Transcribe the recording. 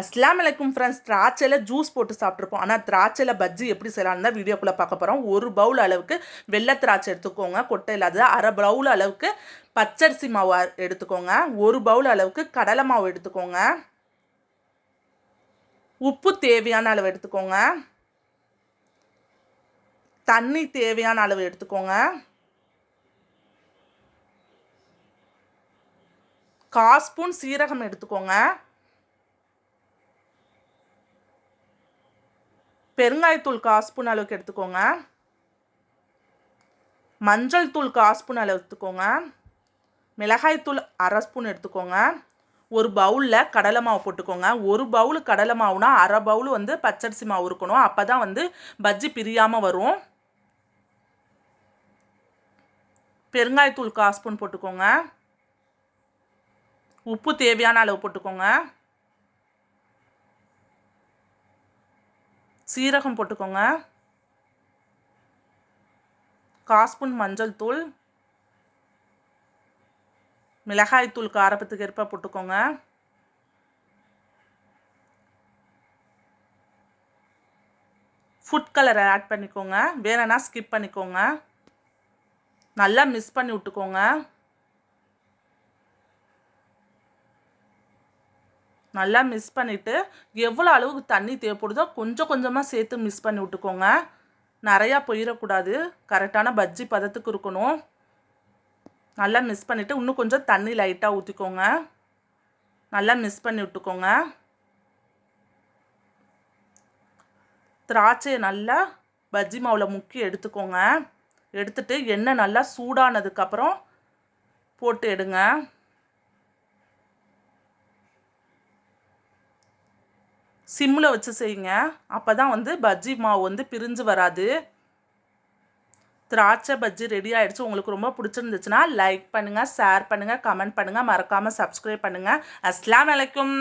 அஸ்லாம் வலைக்கும் friends திராட்சையில் juice போட்டு சாப்பிட்ருப்போம் ஆனால் திராட்சையில் பஜ்ஜி எப்படி செய்யலாம்னு தான் வீடியோக்குள்ளே பார்க்க போகிறோம் ஒரு பவுல் அளவுக்கு வெள்ளை திராட்சை எடுத்துக்கோங்க கொட்டை இல்லாத அரை பவுல் அளவுக்கு பச்சரிசி மாவு எடுத்துக்கோங்க. ஒரு பவுல் அளவுக்கு கடலை மாவு எடுத்துக்கோங்க. உப்பு தேவையான அளவு எடுத்துக்கோங்க. தண்ணி தேவையான அளவு எடுத்துக்கோங்க. கால் ஸ்பூன் சீரகம் எடுத்துக்கோங்க. பெருங்காயத்தூள் கால் ஸ்பூன் அளவுக்கு எடுத்துக்கோங்க. மஞ்சள் தூள் கால் ஸ்பூன் அளவு எடுத்துக்கோங்க. மிளகாய்த்தூள் அரை ஸ்பூன் எடுத்துக்கோங்க. ஒரு பவுலில் கடலை மாவு போட்டுக்கோங்க. ஒரு பவுல் கடலை மாவுனா அரை பவுல் வந்து பச்சரிசி மாவு இருக்கணும். அப்போ தான் வந்து பஜ்ஜி பிரியாமல் வரும். பெருங்காயத்தூள் கால் ஸ்பூன் போட்டுக்கோங்க. உப்பு தேவையான அளவு போட்டுக்கோங்க. சீரகம் போட்டுக்கோங்க. காஸ்பூன் மஞ்சள் தூள். மிளகாய் தூள் காரப்பத்துக்கு ஏற்ப போட்டுக்கோங்க. ஃபுட் கலரை ஆட் பண்ணிக்கோங்க. வேணும்னா ஸ்கிப் பண்ணிக்கோங்க. நல்லா மிக்ஸ் பண்ணி விட்டுக்கோங்க. நல்லா மிக்ஸ் பண்ணிவிட்டு எவ்வளோ அளவுக்கு தண்ணி தேவைப்படுதோ கொஞ்சம் கொஞ்சமாக சேர்த்து மிக்ஸ் பண்ணி விட்டுக்கோங்க. நிறையா போயிடக்கூடாது. கரெக்டான பஜ்ஜி பதத்துக்கு இருக்கணும். நல்லா மிக்ஸ் பண்ணிவிட்டு இன்னும் கொஞ்சம் தண்ணி லைட்டாக ஊற்றிக்கோங்க நல்லா மிக்ஸ் பண்ணி விட்டுக்கோங்க. திராட்சையை நல்லா பஜ்ஜி மாவில் முக்கி எடுத்துக்கோங்க. எடுத்துட்டு எண்ணெய் நல்லா சூடானதுக்கப்புறம் போட்டு எடுங்க. சிம்மில் வச்சு செய்யுங்க. அப்போ தான் வந்து பஜ்ஜி மாவு வந்து பிரிஞ்சு வராது. திராட்சை பஜ்ஜி ரெடி ஆகிடுச்சு உங்களுக்கு ரொம்ப பிடிச்சிருந்துச்சுன்னா லைக் பண்ணுங்கள் ஷேர் பண்ணுங்கள் கமெண்ட் பண்ணுங்கள் மறக்காமல் சப்ஸ்கிரைப் பண்ணுங்கள் அஸ்லாம் வலைக்கும்